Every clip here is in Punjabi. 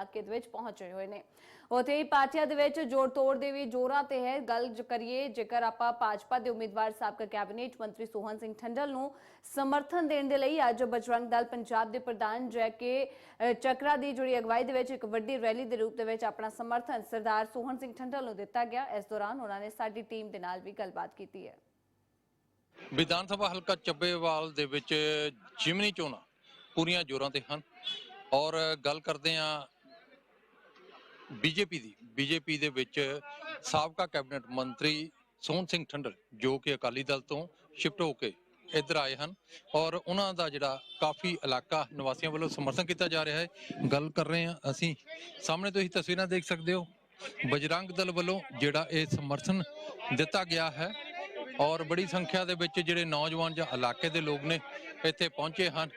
ਇਲਾਕੇ ਦੇ ਵਿੱਚ ਪਹੁੰਚੇ ਹੋਏ ਨੇ। ਉਥੇ ਹੀ ਪਾਰਟੀਆਂ ਦੇ ਵਿੱਚ ਜੋੜ ਤੋੜ ਦੇ ਵੀ ਜੋਰਾਂ ਤੇ ਹੈ। ਗੱਲ ਕਰੀਏ, ਜੇਕਰ ਆਪਾਂ ਭਾਜਪਾ ਦੇ ਉਮੀਦਵਾਰ ਸਾਬਕਾ ਕੈਬਨਿਟ ਮੰਤਰੀ ਸੋਹਨ ਸਿੰਘ ਠੰਡਲ ਨੂੰ ਸਮਰਥਨ ਦੇਣ ਦੇ ਲਈ ਅੱਜ ਬਜਰੰਗ ਦਲ ਪੰਜਾਬ ਦੇ ਪ੍ਰਧਾਨ ਜੈ ਕੇ ਚੱਕਰਾ ਦੀ ਜਿਹੜੀ ਅਗਵਾਈ ਦੇ ਵਿੱਚ ਇੱਕ ਵੱਡੀ ਰੈਲੀ ਦੇ ਰੂਪ ਦੇ ਵਿੱਚ ਆਪਣਾ ਸਮਰਥਨ ਸਰਦਾਰ ਸੋਹਨ ਸਿੰਘ ਠੰਡਲ ਨੂੰ ਦਿੱਤਾ ਗਿਆ। ਇਸ ਦੌਰਾਨ ਉਹਨਾਂ ਨੇ ਸਾਡੀ ਟੀਮ ਦੇ ਨਾਲ ਵੀ ਗੱਲਬਾਤ ਕੀਤੀ ਹੈ। ਵਿਧਾਨ ਸਭਾ ਹਲਕਾ ਚੱਬੇਵਾਲ ਦੇ ਵਿੱਚ ਜਿਮਨੀ ਚੋਣਾਂ ਪੂਰੀਆਂ ਜ਼ੋਰਾਂ ਤੇ ਹਨ। ਔਰ ਗੱਲ ਕਰਦੇ ਹਾਂ ਬੀਜੇਪੀ ਦੀ, ਬੀਜੇਪੀ ਦੇ ਵਿੱਚ ਸਾਬਕਾ ਕੈਬਨਿਟ ਮੰਤਰੀ ਸੋਹਣ ਸਿੰਘ ਠੰਡਲ, ਜੋ ਕਿ ਅਕਾਲੀ ਦਲ ਤੋਂ ਸ਼ਿਫਟ ਹੋ ਕੇ ਇੱਧਰ ਆਏ ਹਨ ਔਰ ਉਹਨਾਂ ਦਾ ਜਿਹੜਾ ਕਾਫੀ ਇਲਾਕਾ ਨਿਵਾਸੀਆਂ ਵੱਲੋਂ ਸਮਰਥਨ ਕੀਤਾ ਜਾ ਰਿਹਾ ਹੈ। ਗੱਲ ਕਰ ਰਹੇ ਹਾਂ ਅਸੀਂ। ਸਾਹਮਣੇ ਤੁਸੀਂ ਤਸਵੀਰਾਂ ਦੇਖ ਸਕਦੇ ਹੋ। ਬਜਰੰਗ ਦਲ ਵੱਲੋਂ ਜਿਹੜਾ ਇਹ ਸਮਰਥਨ ਦਿੱਤਾ ਗਿਆ ਹੈ ਔਰ ਬੜੀ ਸੰਖਿਆ ਦੇ ਵਿੱਚ ਜਿਹੜੇ ਨੌਜਵਾਨ ਜਾਂ ਇਲਾਕੇ ਦੇ ਲੋਕ ਨੇ ਇੱਥੇ ਪਹੁੰਚੇ ਹਨ,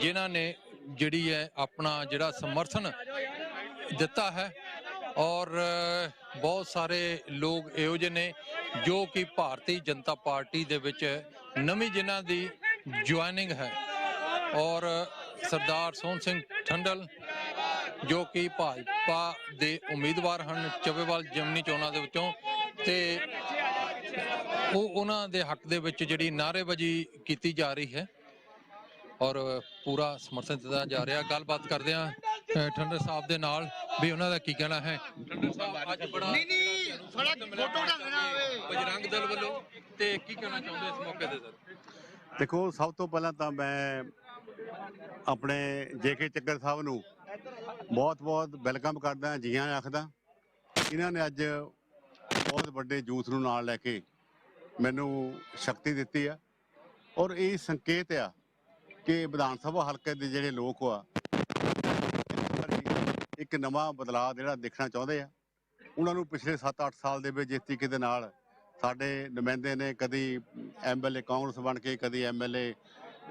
ਜਿਨ੍ਹਾਂ ਨੇ ਜਿਹੜੀ ਹੈ ਆਪਣਾ ਜਿਹੜਾ ਸਮਰਥਨ ਦਿੱਤਾ ਹੈ। ਔਰ ਬਹੁਤ ਸਾਰੇ ਲੋਕ ਇਹੋ ਜਿਹੇ ਨੇ ਜੋ ਕਿ ਭਾਰਤੀ ਜਨਤਾ ਪਾਰਟੀ ਦੇ ਵਿੱਚ ਨਵੀਂ ਜਿਨ੍ਹਾਂ ਦੀ ਜੁਆਇਨਿੰਗ ਹੈ। ਔਰ, ਸਰਦਾਰ ਸੋਹਣ ਸਿੰਘ ਠੰਡਲ ਜੋ ਕਿ ਭਾਜਪਾ ਦੇ ਉਮੀਦਵਾਰ ਹਨ, ਚੱਬੇਵਾਲ ਜਮਨੀ ਚੋਣਾਂ ਦੇ ਵਿੱਚੋਂ ਤੇ ਉਹ, ਉਹਨਾਂ ਦੇ ਹੱਕ ਦੇ ਵਿੱਚ ਜਿਹੜੀ ਨਾਅਰੇਬਾਜ਼ੀ ਕੀਤੀ ਜਾ ਰਹੀ ਹੈ। ਔਰ, ਪੂਰਾ ਸਮਰਥਨ ਦਿੱਤਾ ਜਾ ਰਿਹਾ। ਗੱਲਬਾਤ ਕਰਦੇ ਆ ਠੰਡਰ ਸਾਹਿਬ ਦੇ ਨਾਲ ਵੀ ਉਹਨਾਂ ਦਾ ਕੀ ਕਹਿਣਾ ਹੈ? ਠੰਡਰ ਸਾਹਿਬ ਅੱਜ ਬੜਾ ਨਹੀਂ ਨਹੀਂ ਥੋੜਾ ਫੋਟੋ ਢੰਗ ਨਾਲ ਆਵੇ। ਬਜਰੰਗ ਦਲ ਵੱਲੋਂ ਤੇ ਕੀ ਕਹਿਣਾ ਚਾਹੁੰਦੇ ਇਸ ਮੌਕੇ ਤੇ ਸਰ? ਦੇਖੋ ਸਭ ਤੋਂ ਪਹਿਲਾਂ ਤਾਂ ਮੈਂ ਆਪਣੇ ਜੇਕੇ ਚੱਕਰ ਸਾਹਿਬ ਨੂੰ ਬਹੁਤ-ਬਹੁਤ ਵੈਲਕਮ ਕਰਦਾ ਜੀ ਆਇਆਂ ਆਖਦਾ। ਇਹਨਾਂ ਨੇ ਅੱਜ ਬਹੁਤ ਵੱਡੇ ਜੂਥ ਨੂੰ ਨਾਲ ਲੈ ਕੇ ਮੈਨੂੰ ਸ਼ਕਤੀ ਦਿੱਤੀ ਆ। ਔਰ ਇਹ ਸੰਕੇਤ ਆ ਕਿ ਵਿਧਾਨ ਸਭਾ ਹਲਕੇ ਦੇ ਜਿਹੜੇ ਲੋਕ ਆ ਇੱਕ ਨਵਾਂ ਬਦਲਾਅ ਜਿਹੜਾ ਦੇਖਣਾ ਚਾਹੁੰਦੇ ਆ। ਉਹਨਾਂ ਨੂੰ ਪਿਛਲੇ 7-8 ਸਾਲ ਦੇ ਵਿੱਚ ਜਿਸ ਤਰੀਕੇ ਦੇ ਨਾਲ ਸਾਡੇ ਨੁਮਾਇੰਦੇ ਨੇ ਕਦੀ ਐਮਐਲਏ ਕਾਂਗਰਸ ਬਣ ਕੇ, ਕਦੀ ਐਮਐਲਏ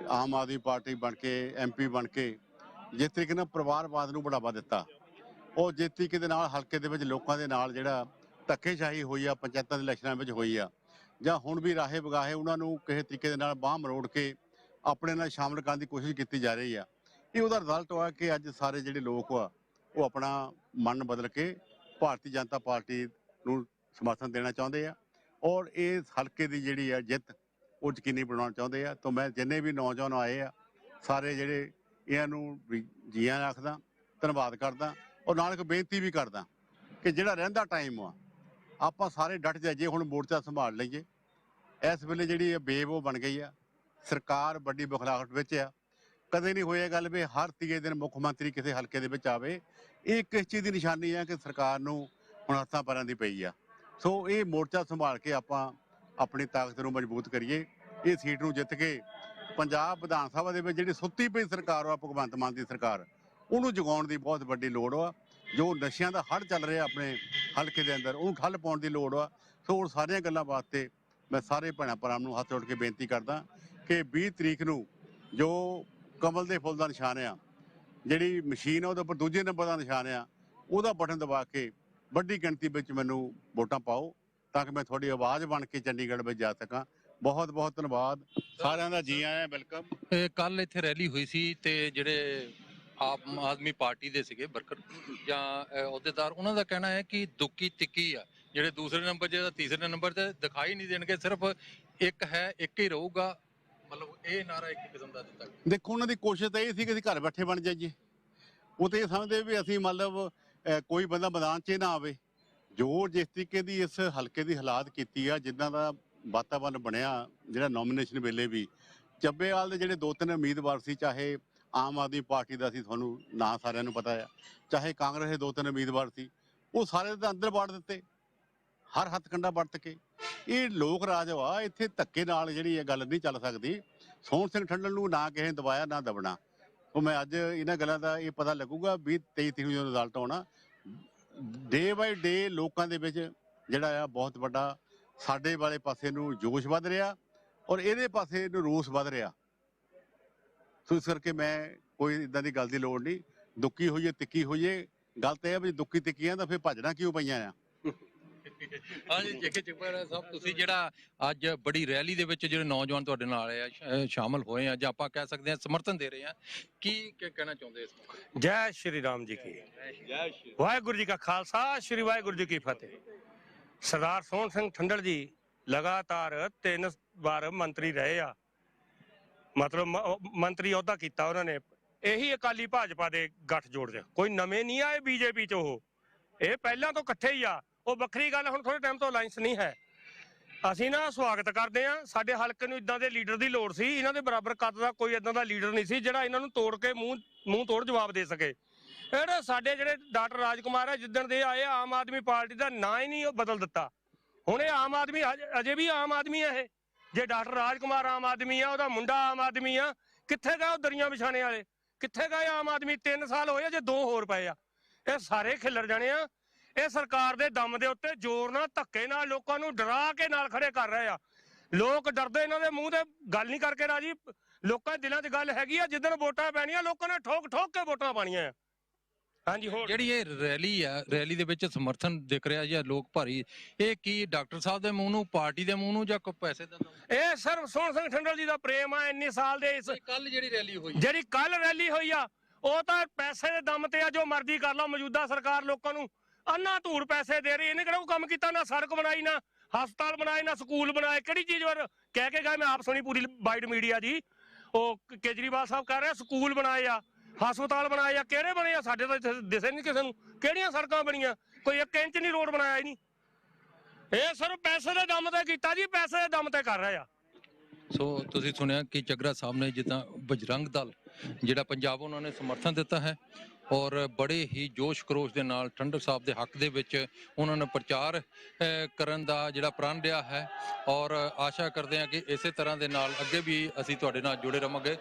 ਆਮ ਆਦਮੀ ਪਾਰਟੀ ਬਣ ਕੇ ਐਮਪੀ ਬਣ ਕੇ, ਜਿਸ ਤਰੀਕੇ ਨਾਲ ਪਰਿਵਾਰਵਾਦ ਨੂੰ ਬੜਾਵਾ ਦਿੱਤਾ। ਉਹ ਜਿਸ ਤਰੀਕੇ ਦੇ ਨਾਲ ਹਲਕੇ ਦੇ ਵਿੱਚ ਲੋਕਾਂ ਦੇ ਨਾਲ ਜਿਹੜਾ ਧੱਕੇਸ਼ਾਹੀ ਹੋਈ ਆ, ਪੰਚਾਇਤਾਂ ਦੇ ਇਲੈਕਸ਼ਨਾਂ ਵਿੱਚ ਹੋਈ ਆ, ਜਾਂ ਹੁਣ ਵੀ ਰਾਹੇ ਬਗਾਹੇ ਉਹਨਾਂ ਨੂੰ ਕਿਸੇ ਤਰੀਕੇ ਦੇ ਨਾਲ ਬਾਹ ਮਰੋੜ ਕੇ ਆਪਣੇ ਨਾਲ ਸ਼ਾਮਲ ਕਰਨ ਦੀ ਕੋਸ਼ਿਸ਼ ਕੀਤੀ ਜਾ ਰਹੀ ਆ। ਇਹ ਉਹਦਾ ਰਿਜ਼ਲਟ ਹੋਇਆ ਕਿ ਅੱਜ ਸਾਰੇ ਜਿਹੜੇ ਲੋਕ ਆ ਉਹ ਆਪਣਾ ਮਨ ਬਦਲ ਕੇ ਭਾਰਤੀ ਜਨਤਾ ਪਾਰਟੀ ਨੂੰ ਸਮਰਥਨ ਦੇਣਾ ਚਾਹੁੰਦੇ ਆ। ਔਰ ਇਹ ਹਲਕੇ ਦੀ ਜਿਹੜੀ ਆ ਜਿੱਤ, ਉਹ ਯਕੀਨੀ ਬਣਾਉਣਾ ਚਾਹੁੰਦੇ ਆ। ਤਾਂ ਮੈਂ ਜਿੰਨੇ ਵੀ ਨੌਜਵਾਨ ਆਏ ਆ, ਸਾਰੇ ਜਿਹੜੇ ਇਹਨਾਂ ਨੂੰ ਜੀਆਂ ਰੱਖਦਾ, ਧੰਨਵਾਦ ਕਰਦਾ ਔਰ ਨਾਲ ਇੱਕ ਬੇਨਤੀ ਵੀ ਕਰਦਾ ਕਿ ਜਿਹੜਾ ਰਹਿੰਦਾ ਟਾਈਮ ਆ, ਆਪਾਂ ਸਾਰੇ ਡਟ ਜਾਈਏ, ਹੁਣ ਮੋਰਚਾ ਸੰਭਾਲ ਲਈਏ। ਇਸ ਵੇਲੇ ਜਿਹੜੀ ਇਹ ਬੇਬ ਬਣ ਗਈ ਆ, ਸਰਕਾਰ ਵੱਡੀ ਬਖਲਾਹਟ ਵਿੱਚ ਆ ਕਦੇ ਨਹੀਂ ਹੋਇਆ ਗੱਲ ਵੀ ਹਰ ਤੀਏ ਦਿਨ ਮੁੱਖ ਮੰਤਰੀ ਕਿਸੇ ਹਲਕੇ ਦੇ ਵਿੱਚ ਆਵੇ, ਇਹ ਕਿਸ ਚੀਜ਼ ਦੀ ਨਿਸ਼ਾਨੀ ਆ ਕਿ ਸਰਕਾਰ ਨੂੰ ਹੁਣ ਹੱਥਾਂ ਪੈਰਾਂ ਦੀ ਪਈ ਆ। ਸੋ ਇਹ ਮੋਰਚਾ ਸੰਭਾਲ ਕੇ ਆਪਾਂ ਆਪਣੀ ਤਾਕਤ ਨੂੰ ਮਜ਼ਬੂਤ ਕਰੀਏ, ਇਹ ਸੀਟ ਨੂੰ ਜਿੱਤ ਕੇ ਪੰਜਾਬ ਵਿਧਾਨ ਸਭਾ ਦੇ ਵਿੱਚ ਜਿਹੜੀ ਸੁੱਤੀ ਪਈ ਸਰਕਾਰ ਆ, ਭਗਵੰਤ ਮਾਨ ਦੀ ਸਰਕਾਰ, ਉਹਨੂੰ ਜਗਾਉਣ ਦੀ ਬਹੁਤ ਵੱਡੀ ਲੋੜ ਆ। ਜੋ ਨਸ਼ਿਆਂ ਦਾ ਹੜ ਚੱਲ ਰਿਹਾ ਆਪਣੇ ਹਲਕੇ ਦੇ ਅੰਦਰ, ਉਹਨੂੰ ਠੱਲ ਪਾਉਣ ਦੀ ਲੋੜ ਆ। ਸੋ ਉਹ ਸਾਰੀਆਂ ਗੱਲਾਂ ਵਾਸਤੇ ਮੈਂ ਸਾਰੇ ਭੈਣਾਂ ਭਰਾਵਾਂ ਨੂੰ ਹੱਥ ਜੋੜ ਕੇ ਬੇਨਤੀ ਕਰਦਾ ਕਿ 20 ਤਰੀਕ ਨੂੰ ਜੋ ਕਮਲ ਦੇ ਫੁੱਲ ਦਾ ਨਿਸ਼ਾਨ ਆ। ਜਿਹੜੀ ਮਸ਼ੀਨ ਆ, ਉਹਦੇ ਉੱਪਰ ਦੂਜੇ ਨੰਬਰ ਦਾ ਨਿਸ਼ਾਨ ਆ। ਉਹਦਾ ਬਟਨ ਦਬਾ ਕੇ ਵੱਡੀ ਗਿਣਤੀ ਵਿੱਚ ਮੈਨੂੰ ਵੋਟਾਂ ਪਾਓ ਤਾਂ ਕਿ ਮੈਂ ਤੁਹਾਡੀ ਆਵਾਜ਼ ਬਣ ਕੇ ਚੰਡੀਗੜ੍ਹ ਵਿੱਚ ਜਾ ਸਕਾਂ। ਬਹੁਤ ਬਹੁਤ ਧੰਨਵਾਦ। ਸਾਰਿਆਂ ਦਾ ਜੀ ਆਇਆਂ, ਵੈਲਕਮ। ਕੱਲ ਇੱਥੇ ਰੈਲੀ ਹੋਈ ਸੀ ਤੇ ਜਿਹੜੇ ਆਮ ਆਦਮੀ ਪਾਰਟੀ ਦੇ ਸੀਗੇ, ਵਰਕਰ ਜਾਂ ਅਹੁਦੇਦਾਰ, ਉਹਨਾਂ ਦਾ ਕਹਿਣਾ ਹੈ ਕਿ ਦੁੱਕੀ ਤਿੱਕੀ ਆ। ਜਿਹੜੇ ਦੂਸਰੇ ਨੰਬਰ ਤੇ ਤੀਸਰੇ ਨੰਬਰ ਤੇ ਦਿਖਾਈ ਨਹੀਂ ਦੇਣਗੇ, ਸਿਰਫ ਇੱਕ ਹੈ, ਇੱਕ ਹੀ ਰਹੂਗਾ। ਮਤਲਬ ਇਹ ਨਾਰਾ ਇੱਕ ਕਿਸਮ ਦਾ ਦਿੱਤਾ ਗਿਆ। ਦੇਖੋ, ਉਹਨਾਂ ਦੀ ਕੋਸ਼ਿਸ਼ ਤਾਂ ਇਹ ਸੀ ਕਿ ਅਸੀਂ ਘਰ ਬੈਠੇ ਬਣ ਜਾਈਏ। ਉਹ ਤੇ ਇਹ ਸਮਝਦੇ ਵੀ ਅਸੀਂ ਮਤਲਬ ਕੋਈ ਬੰਦਾ ਮੈਦਾਨ 'ਚ ਨਾ ਆਵੇ। ਜੋ ਜਿਸ ਤਰੀਕੇ ਦੀ ਇਸ ਹਲਕੇ ਦੀ ਹਾਲਾਤ ਕੀਤੀ ਆ, ਜਿੱਦਾਂ ਦਾ ਵਾਤਾਵਰਨ ਬਣਿਆ, ਜਿਹੜਾ ਨੋਮੀਨੇਸ਼ਨ ਵੇਲੇ ਵੀ। ਚੱਬੇਵਾਲ ਦੇ ਜਿਹੜੇ ਦੋ ਤਿੰਨ ਉਮੀਦਵਾਰ ਸੀ, ਚਾਹੇ ਆਮ ਆਦਮੀ ਪਾਰਟੀ ਦਾ ਸੀ, ਤੁਹਾਨੂੰ ਨਾਂ ਸਾਰਿਆਂ ਨੂੰ ਪਤਾ ਆ, ਚਾਹੇ ਕਾਂਗਰਸ ਦੇ ਦੋ ਤਿੰਨ ਉਮੀਦਵਾਰ ਸੀ, ਉਹ ਸਾਰੇ ਦੇ ਅੰਦਰ ਵੜ ਦਿੱਤੇ। ਹਰ ਹੱਥ ਕੰਡਾ ਵਰਤ ਕੇ। ਇਹ ਲੋਕ ਰਾਜ ਵਾ, ਇੱਥੇ ਧੱਕੇ ਨਾਲ ਜਿਹੜੀ ਇਹ ਗੱਲ ਨਹੀਂ ਚੱਲ ਸਕਦੀ। ਸੋਹਣ ਸਿੰਘ ਠੰਡਲ ਨੂੰ ਨਾ ਕਿਸੇ ਨੇ ਦਬਾਇਆ, ਨਾ ਦਬਣਾ। ਉਹ ਮੈਂ ਅੱਜ ਇਹਨਾਂ ਗੱਲਾਂ ਦਾ ਇਹ ਪਤਾ ਲੱਗੂਗਾ ਵੀ 23 ਤਰੀਕ ਨੂੰ ਰਿਜ਼ਲਟ ਆਉਣਾ ਡੇ ਬਾਈ ਡੇ ਲੋਕਾਂ ਦੇ ਵਿੱਚ ਜਿਹੜਾ ਆ ਬਹੁਤ ਵੱਡਾ ਸਾਡੇ ਵਾਲੇ ਪਾਸੇ ਨੂੰ ਜੋਸ਼ ਵੱਧ ਰਿਹਾ ਔਰ ਇਹਦੇ ਪਾਸੇ ਨੂੰ ਰੋਸ ਵੱਧ ਰਿਹਾ। ਸੋ ਇਸ ਕਰਕੇ ਮੈਂ ਕੋਈ ਇਦਾਂ ਦੀ ਗੱਲ ਦੀ ਲੋੜ ਨਹੀਂ। ਦੁੱਕੀ ਹੋਈਏ ਤਿੱਕੀ ਹੋਈਏ, ਗੱਲ ਤਾਂ ਇਹ ਆ ਵੀ ਦੁੱਕੀ ਤਿੱਕੀਆਂ ਤਾਂ ਫਿਰ ਭੱਜਣਾ ਕਿਉਂ ਪਈਆਂ ਆ? ਹਾਂਜੀ ਜੇਕੇ ਚਿੱਪਰ ਸਾਹਿਬ, ਤੁਸੀਂ ਜਿਹੜਾ ਅੱਜ ਬੜੀ ਰੈਲੀ ਦੇ ਵਿੱਚ ਜਿਹੜੇ ਨੌਜਵਾਨ ਤੁਹਾਡੇ ਨਾਲ ਆਏ ਆ ਸ਼ਾਮਲ ਹੋਏ ਆ, ਜਾਂ ਆਪਾਂ ਕਹਿ ਸਕਦੇ ਆ ਸਮਰਥਨ ਦੇ ਰਹੇ ਆ, ਕੀ ਕਹਿਣਾ ਚਾਹੁੰਦੇ ਇਸ ਮੌਕੇ? ਜੈ ਸ਼੍ਰੀ ਰਾਮ ਜੀ ਕੀ। ਵਾਹਿਗੁਰੂ ਜੀ ਕਾ ਖਾਲਸਾ, ਸ਼੍ਰੀ ਵਾਹਿਗੁਰੂ ਜੀ ਕੀ ਫਤਿਹ। ਸਰਦਾਰ ਸੋਹਣ ਸਿੰਘ ਠੰਡਲ ਜੀ ਲਗਾਤਾਰ ਤਿੰਨ ਵਾਰ ਮੰਤਰੀ ਰਹੇ ਆ। ਮਤਲਬ ਮੰਤਰੀ ਅਹੁਦਾ ਕੀਤਾ ਉਹਨਾਂ ਨੇ। ਇਹੀ ਅਕਾਲੀ ਭਾਜਪਾ ਦੇ ਗੱਠ ਜੋੜ ਚ। ਕੋਈ ਨਵੇਂ ਨਹੀਂ ਆਏ ਬੀਜੇਪੀ ਚ ਉਹ। ਇਹ ਪਹਿਲਾਂ ਤੋਂ ਇਕੱਠੇ ਹੀ ਆ। ਉਹ ਵੱਖਰੀ ਗੱਲ ਹੁਣ ਥੋੜੇ ਟਾਈਮ ਤੋਂ ਅਲਾਈਅੰਸ ਨਹੀਂ ਹੈ। ਅਸੀਂ ਨਾ ਸਵਾਗਤ ਕਰਦੇ ਆ ਸਾਡੇ ਹਲਕੇ ਨੂੰ ਇਦਾਂ ਦੇ ਲੀਡਰ ਦੀ ਲੋੜ ਸੀ। ਇਹਨਾਂ ਦੇ ਬਰਾਬਰ ਕੱਦ ਦਾ ਕੋਈ ਇਦਾਂ ਦਾ ਲੀਡਰ ਨਹੀਂ ਸੀ, ਜਿਹੜਾ ਇਹਨਾਂ ਨੂੰ ਤੋੜ ਕੇ ਮੂੰਹ ਮੂੰਹ ਤੋੜ ਜਵਾਬ ਦੇ ਸਕੇ। ਜਿਹੜੇ ਸਾਡੇ ਜਿਹੜੇ ਡਾਕਟਰ ਰਾਜਕੁਮਾਰ ਹੈ ਜਿੱਦਣ ਦੇ ਆਏ ਆਮ ਆਦਮੀ ਪਾਰਟੀ ਦਾ ਨਾਂ ਹੀ ਨਹੀਂ ਉਹ ਬਦਲ ਦਿੱਤਾ। ਹੁਣ ਇਹ ਆਮ ਆਦਮੀ, ਅਜੇ ਵੀ ਆਮ ਆਦਮੀ ਹੈ ਇਹ। ਜੇ ਡਾਕਟਰ ਰਾਜਕੁਮਾਰ ਆਮ ਆਦਮੀ ਆ, ਉਹਦਾ ਮੁੰਡਾ ਆਮ ਆਦਮੀ ਆ, ਕਿੱਥੇ ਗਏ ਉਹ ਦਰੀਆਂ ਵਿਛਾਣੇ ਵਾਲੇ? ਕਿੱਥੇ ਗਏ ਆਮ ਆਦਮੀ? 3 ਸਾਲ ਹੋਏ ਆ, ਜੇ ਦੋ ਹੋਰ ਪਏ ਆ। ਇਹ ਸਾਰੇ ਖਿੱਲਰ ਜਾਣੇ ਆ। ਇਹ ਸਰਕਾਰ ਦੇ ਦਮ ਦੇ ਉੱਤੇ ਜ਼ੋਰ ਨਾਲ ਧੱਕੇ ਨਾਲ ਲੋਕਾਂ ਨੂੰ ਡਰਾ ਕੇ ਨਾਲ ਖੜੇ ਕਰ ਰਹੇ ਆ। ਲੋਕ ਡਰਦੇ ਇਹਨਾਂ ਦੇ ਮੂੰਹ ਤੇ ਗੱਲ ਨਹੀਂ ਕਰਕੇ ਰਾਜੀ। ਲੋਕਾਂ ਦੇ ਦਿਲਾਂ 'ਚ ਗੱਲ ਹੈਗੀ ਆ ਜਿੱਦਣ ਵੋਟਾਂ ਪੈਣੀਆਂ ਲੋਕਾਂ ਨੇ ਠੋਕ ਠੋਕ ਕੇ ਵੋਟਾਂ ਪਾਣੀਆਂ ਆ। ਹਾਂਜੀ ਹੋਰ। ਜਿਹੜੀ ਇਹ ਰੈਲੀ ਆ ਰੈਲੀ ਦੇ ਵਿੱਚ ਸਮਰਥਨ ਦਿਖ ਰਿਹਾ ਜਾਂ ਲੋਕ ਭਾਰੀ ਇਹ ਕੀ ਡਾਕਟਰ ਸਾਹਿਬ ਦੇ ਮੂੰਹ ਨੂੰ ਪਾਰਟੀ ਦੇ ਮੂੰਹ ਨੂੰ ਜਾਂ ਕੋਈ ਪੈਸੇ ਦਾ ਇਹ ਸਰ ਸੋਹਣ ਸਿੰਘ ਠੰਡਲ ਜੀ ਦਾ ਪ੍ਰੇਮ ਆ ਇੰਨੇ ਸਾਲ ਦੇ ਇਸ ਕੱਲ ਜਿਹੜੀ ਰੈਲੀ ਹੋਈ ਜਿਹੜੀ ਕੱਲ ਰੈਲੀ ਹੋਈ ਆ ਉਹ ਤਾਂ ਪੈਸੇ ਦੇ ਦਮ ਤੇ ਆ ਜੋ ਮਰਜ਼ੀ ਕਰ ਲਓ ਮੌਜੂਦਾ ਸਰਕਾਰ ਲੋਕਾਂ ਨੂੰ। ਅੰਨਾ ਧੂੜ ਪੈਸੇ ਦੇ ਰਹੀ, ਇਹਨੇ ਕਿਹੜਾ ਕੋਈ ਕੰਮ ਕੀਤਾ, ਨਾ ਸੜਕ ਬਣਾਈ, ਨਾ ਹਸਪਤਾਲ ਬਣਾਏ, ਨਾ ਸਕੂਲ ਬਣਾਏ। ਕਿਹੜੀ ਚੀਜ਼ ਵਰ ਕਹਿ ਕੇ ਗਏ? ਮੈਂ ਆਪ ਸੁਣੀ ਪੂਰੀ ਵਾਈਡ ਮੀਡੀਆ ਦੀ ਉਹ ਕੇਜਰੀਵਾਲ ਸਾਹਿਬ ਕਹਿ ਰਹੇ, ਸਕੂਲ ਬਣਾਏ ਆ, ਹਸਪਤਾਲ ਬਣਾਏ ਆ, ਕਿਹੜੇ ਬਣੇ ਆ? ਸਾਡੇ ਤਾਂ ਇੱਥੇ ਦਿਸੇ ਨਹੀਂ ਕਿਸੇ ਨੂੰ। ਕਿਹੜੀਆਂ ਸੜਕਾਂ ਬਣੀਆਂ? ਕੋਈ ਇੱਕ ਇੰਚ ਨਹੀਂ ਰੋਡ ਬਣਾਇਆ ਹੀ ਨਹੀਂ ਇਹ ਸਿਰਫ ਪੈਸੇ ਦੇ ਦਮ ਤੇ ਕੀਤਾ ਜੀ, ਪੈਸੇ ਦੇ ਦਮ ਤੇ ਕਰ ਰਹੇ ਆ। ਸੋ ਤੁਸੀਂ ਸੁਣਿਆ ਕਿ ਚੱਗਰਾ ਸਾਹਿਬ ਨੇ ਜਿੱਦਾਂ ਬਜਰੰਗ ਦਲ, ਜਿਹੜਾ ਪੰਜਾਬ ਉਹਨਾਂ ਨੇ ਸਮਰਥਨ ਦਿੱਤਾ ਹੈ ਔਰ ਬੜੇ ਹੀ ਜੋਸ਼ ਖਰੋਸ਼ ਦੇ ਨਾਲ ਠੰਡਰ ਸਾਹਿਬ ਦੇ ਹੱਕ ਦੇ ਵਿੱਚ ਉਹਨਾਂ ਨੇ ਪ੍ਰਚਾਰ ਕਰਨ ਦਾ ਜਿਹੜਾ ਪ੍ਰਣ ਰਿਹਾ ਹੈ। ਔਰ ਆਸ਼ਾ ਕਰਦੇ ਹਾਂ ਕਿ ਇਸੇ ਤਰ੍ਹਾਂ ਦੇ ਨਾਲ ਅੱਗੇ ਵੀ ਅਸੀਂ ਤੁਹਾਡੇ ਨਾਲ ਜੁੜੇ ਰਵਾਂਗੇ।